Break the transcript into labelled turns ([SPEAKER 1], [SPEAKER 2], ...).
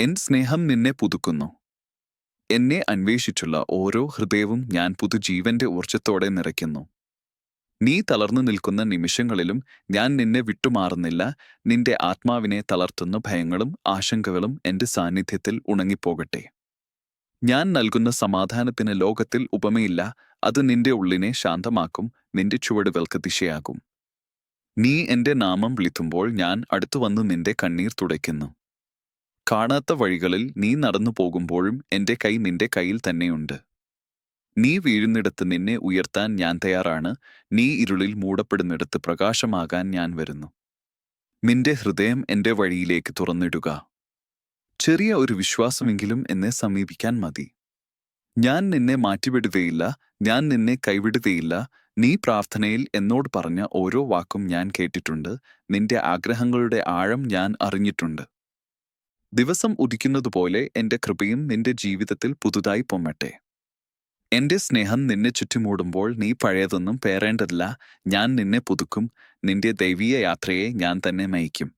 [SPEAKER 1] N സ്നേഹം നിന്നെ പുതുക്കുന്നു. എന്നെ അന്വേഷിച്ചുള്ള ഓരോ ഹൃദയവും ഞാൻ പുതുജീവന്റെ ഊർജത്തോടെ നിറയ്ക്കുന്നു. നീ തളർന്നു നിൽക്കുന്ന നിമിഷങ്ങളിലും ഞാൻ നിന്നെ വിട്ടുമാറുന്നില്ല. നിന്റെ ആത്മാവിനെ തളർത്തുന്ന ഭയങ്ങളും ആശങ്കകളും എന്റെ സാന്നിധ്യത്തിൽ ഉണങ്ങിപ്പോകട്ടെ. ഞാൻ നൽകുന്ന സമാധാനത്തിന് ലോകത്തിൽ ഉപമയില്ല. അത് നിന്റെ ഉള്ളിനെ ശാന്തമാക്കും. നിന്റെ ചുവടുകൾക്ക് ദിശയാകും. നീ എന്റെ നാമം വിളിത്തുമ്പോൾ ഞാൻ അടുത്തുവന്ന് നിന്റെ കണ്ണീർ തുടയ്ക്കുന്നു. കാണാത്ത വഴികളിൽ നീ നടന്നു പോകുമ്പോഴും എന്റെ കൈ നിന്റെ കയ്യിൽ തന്നെയുണ്ട്. നീ വീഴുന്നിടത്ത് നിന്നെ ഉയർത്താൻ ഞാൻ തയ്യാറാണ്. നീ ഇരുളിൽ മൂടപ്പെടുന്നിടത്ത് പ്രകാശമാകാൻ ഞാൻ വരുന്നു. നിന്റെ ഹൃദയം എന്റെ വഴിയിലേക്ക് തുറന്നിടുക. ചെറിയ ഒരു വിശ്വാസമെങ്കിലും എന്നെ സമീപിക്കാൻ മതി. ഞാൻ നിന്നെ മാറ്റിവിടുകയില്ല. ഞാൻ നിന്നെ കൈവിടുകയില്ല. നീ പ്രാർത്ഥനയിൽ എന്നോട് പറഞ്ഞ ഓരോ വാക്കും ഞാൻ കേട്ടിട്ടുണ്ട്. നിന്റെ ആഗ്രഹങ്ങളുടെ ആഴം ഞാൻ അറിഞ്ഞിട്ടുണ്ട്. ദിവസം ഉദിക്കുന്നതുപോലെ എന്റെ കൃപയും നിന്റെ ജീവിതത്തിൽ പുതുതായി പൊമ്മട്ടെ എന്റെ സ്നേഹം നിന്നെ ചുറ്റുമൂടുമ്പോൾ നീ പഴയതൊന്നും പേറേണ്ടതില്ല. ഞാൻ നിന്നെ പുതുക്കും. നിന്റെ ദൈവീയ യാത്രയെ ഞാൻ തന്നെ നയിക്കും